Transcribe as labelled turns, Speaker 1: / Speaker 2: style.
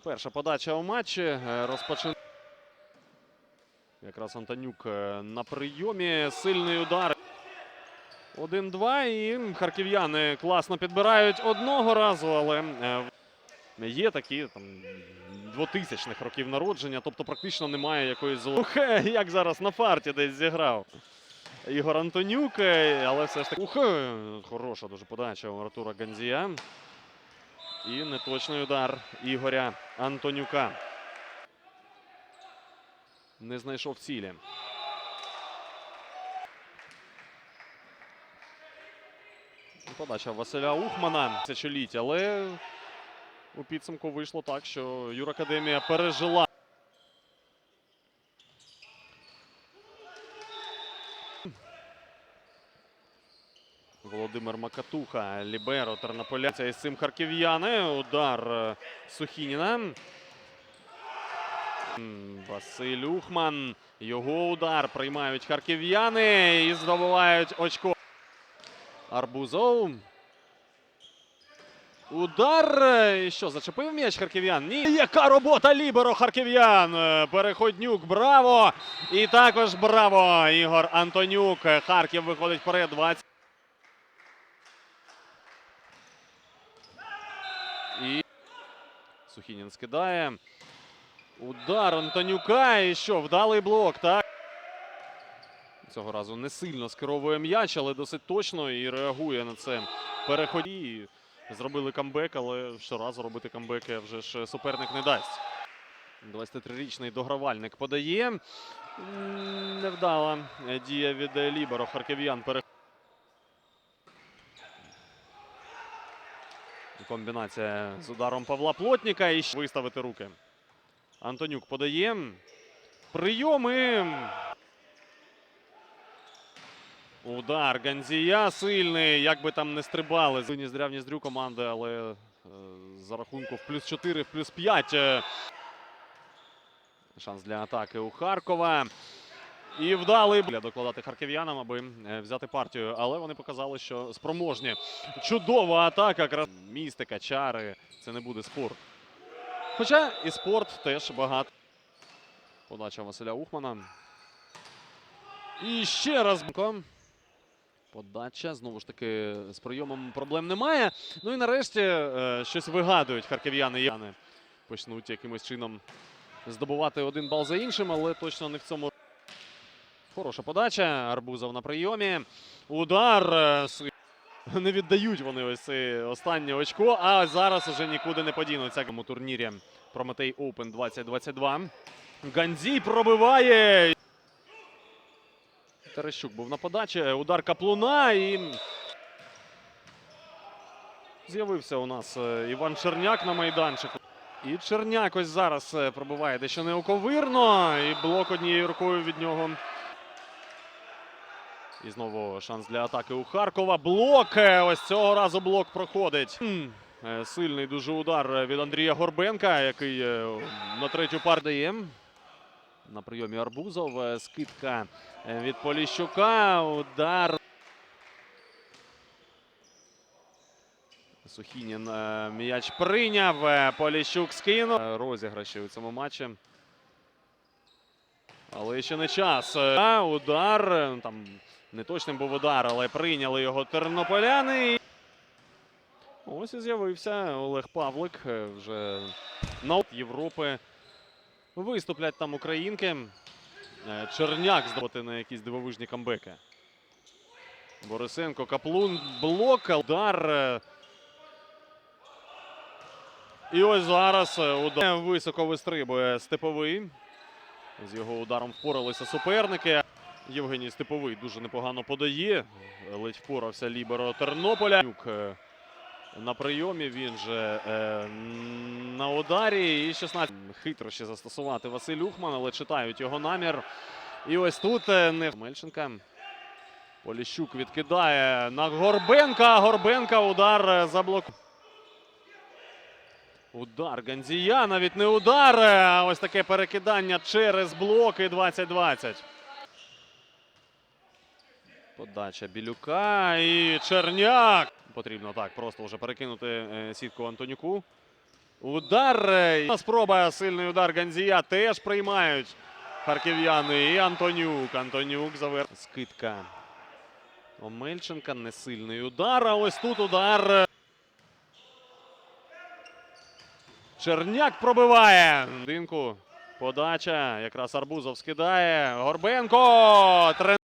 Speaker 1: Перша подача у матчі е, розпочинає. Якраз Антонюк е, на прийомі. Сильний удар. 1-2. І харків'яни класно підбирають одного разу, але е, є такі там 2000-х років народження, тобто практично немає якоїсь золотої. Як зараз на фарті десь зіграв. Ігор Антонюк, але все ж таки Ух, хороша дуже подача у Артура Ганзія. І неточний удар Ігоря Антонюка. Не знайшов цілі. Подача Василя Ухмана. Тисячоліть, але у підсумку вийшло так, що Юракадемія пережила. Володимир Макатуха, Ліберо, Тернополя. Із цим харків'яни. Удар е, Сухініна. Василь Ухман. Його удар приймають харків'яни і здобувають очко. Арбузов. Удар. е, І що, зачепив м'яч харків'ян? Ні. Яка робота Ліберо харків'ян. Е, Переходнюк. Браво! І також браво! Ігор Антонюк. Харків виходить вперед. 20. І Сухінін скидає. Удар Антонюка. І що? Вдалий блок, так? Цього разу не сильно скеровує м'яч, але досить точно і реагує на це. Переході. Зробили камбек, але щоразу робити камбеки вже ж суперник не дасть. 23-річний догравальник подає. Невдала дія від Ліберо. Харків'ян переходить. Комбінація з ударом Павла Плотніка і виставити руки. Антонюк подає. Прийоми. Удар Ганзія сильний. Як би там не стрибали. З Ніздря в Ніздрю команди, але е, за рахунку в плюс 4, в плюс 5. е, Шанс для атаки у Харкова. І вдалий докладати харків'янам, аби е, взяти партію. Але вони показали, що спроможні. Чудова атака. Містика, чари. Це не буде спорт. Хоча і спорт теж багато. Подача Василя Ухмана. І ще раз. Подача. Знову ж таки, з прийомом проблем немає. Ну і нарешті е, щось вигадують харків'яни. Яни почнуть якимось чином здобувати один бал за іншим, але точно не в цьому. Хороша подача. Арбузов на прийомі. Удар. е, Не віддають вони ось останнє очко, а зараз уже нікуди не подінуться. Цьому турнірі Прометей Open 2022. Ганзій пробиває. Терещук був на подачі. Удар каплуна і. З'явився у нас е, Іван Черняк на майданчику. І Черняк ось зараз е, пробиває дещо неоковирно. І блок однією рукою від нього. І знову шанс для атаки у Харкова. Блок. е, Ось цього разу блок проходить. Е, Сильний дуже удар від Андрія Горбенка, який е, на третю пар дає. На прийомі Арбузов. Скидка від Поліщука. Удар. Сухінін м'яч прийняв. Поліщук скинув. Розіграші у цьому матчі. Але ще не час. Удар. Там неточним був удар, але прийняли його тернополяни. Ось і з'явився Олег Павлик. е, Вже на Європи. Виступлять там українки. Е, Черняк здобути на якісь дивовижні камбеки. Борисенко, Каплун, блок, удар. е, І ось зараз удар високо вистрибує Степовий. З його ударом впоралися суперники. Євгеній Степовий дуже непогано подає. Ледь впорався Ліберо Тернополя. Е, На прийомі він же е, на ударі. І 16. Хитро ще застосувати Василь Ухман, але читають його намір. І ось тут е, не Мельченка. Поліщук відкидає на Горбенка. Горбенка удар е, за блок. Удар Ганзія, навіть не удар, а ось таке перекидання через блоки 20-20. Подача Білюка і Черняк. Потрібно так просто вже перекинути е, сітку Антонюку. Удар. е, Спроба сильний удар Ганзія теж приймають харків'яни. І Антонюк. Антонюк завер. Скидка. Омельченка. Несильний удар. А ось тут удар. Черняк пробиває. Динку. Подача. Якраз Арбузов скидає. Горбенко.